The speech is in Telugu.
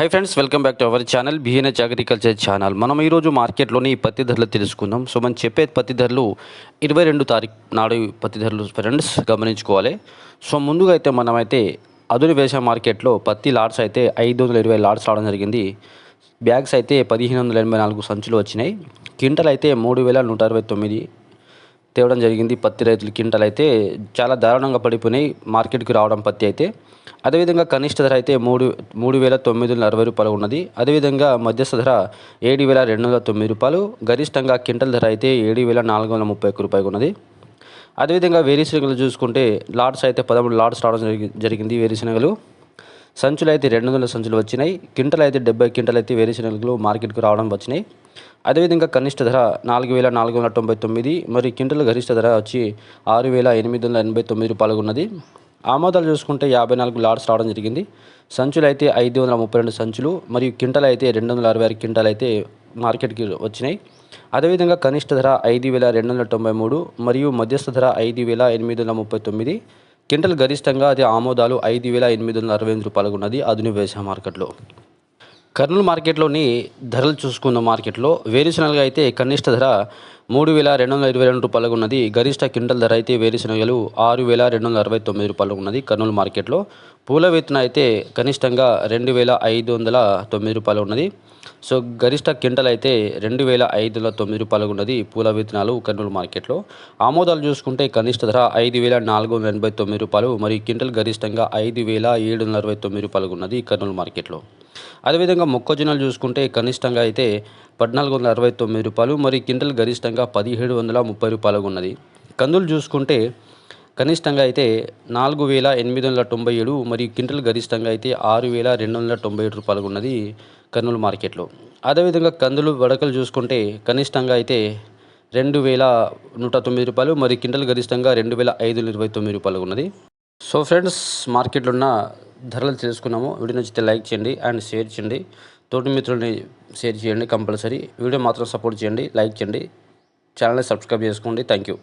Hi friends welcome back to our channel BNH agriculture channel మనం ఈరోజు మార్కెట్లోని పత్తి ధరలు తెలుసుకుందాం. సో మనం చెప్పే పత్తి ధరలు ఇరవై రెండు తారీఖు నాడు పత్తి ధరలు ఫ్రెండ్స్ గమనించుకోవాలి. సో ముందుగా అయితే మనమైతే అదురు వేసే మార్కెట్లో పత్తి లాట్స్ అయితే ఐదు వందల ఇరవై లాట్స్ రావడం జరిగింది. బ్యాగ్స్ అయితే పదిహేను వందల ఎనభై నాలుగు సంచులు వచ్చినాయి. క్వింటల్ అయితే మూడు వేల నూట అరవై తొమ్మిది తేవడం జరిగింది పత్తి రైతుల క్వింటల్ అయితే చాలా దారుణంగా పడిపోయినాయి. మార్కెట్కి రావడం పత్తి అయితే. అదేవిధంగా కనిష్ట ధర అయితే మూడు మూడు వేల తొమ్మిది వందల అరవై రూపాయలు ఉన్నది. అదేవిధంగా మధ్యస్థ ధర ఏడు వేల రెండు వందల తొమ్మిది రూపాయలు. గరిష్టంగా క్వింటల్ ధర అయితే ఏడు వేల నాలుగు వందల ముప్పై ఒక్క రూపాయలు ఉన్నది. అదేవిధంగా వేరుశనగలు చూసుకుంటే లాట్స్ అయితే పదమూడు లాట్స్ రావడం జరిగి జరిగింది వేరుశనగలు సంచులు అయితే రెండు వందల సంచులు వచ్చినాయి. క్వింటల్ అయితే డెబ్బై క్వింటల్ అయితే వేరుశనగలు మార్కెట్కి రావడం వచ్చినాయి. అదేవిధంగా కనిష్ట ధర నాలుగు వేల నాలుగు వందల తొంభై తొమ్మిది మరి క్వింటల్ గరిష్ట ధర వచ్చి ఆరు వేల ఎనిమిది వందల ఎనభై తొమ్మిది రూపాయలు ఉన్నది ఆమోదాలు చూసుకుంటే యాభై నాలుగు లాడ్స్ రావడం జరిగింది. సంచులు అయితే ఐదు వందల ముప్పై రెండు సంచులు మరియు క్వింటల్ అయితే రెండు వందల అరవై ఆరు క్వింటల్ అయితే మార్కెట్కి వచ్చినాయి. అదేవిధంగా కనిష్ట ధర ఐదు వేల రెండు వందల తొంభై మూడు మరియు మధ్యస్థ ధర ఐదు వేల ఎనిమిది వందల ముప్పై తొమ్మిది. క్వింటల్ గరిష్టంగా అది ఆమోదాలు ఐదు వేల ఎనిమిది వందల అరవై ఎనిమిది రూపాయలు ఉన్నది అదును వ్యవసాయ మార్కెట్లో. కర్నూలు మార్కెట్లోని ధరలు చూసుకున్న మార్కెట్లో వేరుశనగలు అయితే కనిష్ట ధర మూడు వేల రెండు వందల ఇరవై రెండు రూపాయలకు ఉన్నది. గరిష్ట క్వింటల్ ధర అయితే వేరుశనగలు ఆరు వేల రెండు వందల అరవై తొమ్మిది రూపాయలకు ఉన్నది. కర్నూలు మార్కెట్లో పూల వేతన అయితే కనిష్టంగా రెండు వేల ఐదు వందల తొమ్మిది రూపాయలు ఉన్నది. సో గరిష్ట క్వింటల్ అయితే రెండు వేల ఐదు వందల తొమ్మిది రూపాయలుగా ఉన్నది పూల విత్తనాలు కర్నూలు మార్కెట్లో. ఆమోదాలు చూసుకుంటే కనిష్ట ధర ఐదు వేల నాలుగు వందల ఎనభై తొమ్మిది రూపాయలు మరియు క్వింటల్ గరిష్టంగా ఐదు వేల ఏడు వందల అరవై తొమ్మిది రూపాయలు ఉన్నది కర్నూలు మార్కెట్లో. అదేవిధంగా మొక్కజొన్నలు చూసుకుంటే కనిష్టంగా అయితే పద్నాలుగు వందల అరవై తొమ్మిది రూపాయలు మరి క్వింటల్ గరిష్టంగా పదిహేడు వందల ముప్పై రూపాయలుగా ఉన్నది. కందులు చూసుకుంటే కనిష్టంగా అయితే నాలుగు వేల ఎనిమిది వందల తొంభై ఏడు మరియు క్వింటల్ గరిష్టంగా అయితే ఆరు వేల రెండు వందల తొంభై ఏడు రూపాయలు ఉన్నది కర్నూలు మార్కెట్లో. అదేవిధంగా కందులు వడకలు చూసుకుంటే కనిష్టంగా అయితే రెండు వేల నూట తొమ్మిది రూపాయలు మరియు క్వింటల్ గరిష్టంగా రెండు వేల ఐదు వందల ఇరవై తొమ్మిది రూపాయలు ఉన్నది. సో ఫ్రెండ్స్ మార్కెట్లో ఉన్న ధరలు తెలుసుకున్నాము. వీడియో నచ్చితే లైక్ చేయండి అండ్ షేర్ చేయండి. తోటి మిత్రుల్ని షేర్ చేయండి కంపల్సరీ. వీడియో మాత్రం సపోర్ట్ చేయండి లైక్ చేయండి. ఛానల్ని సబ్స్క్రైబ్ చేసుకోండి. Thank you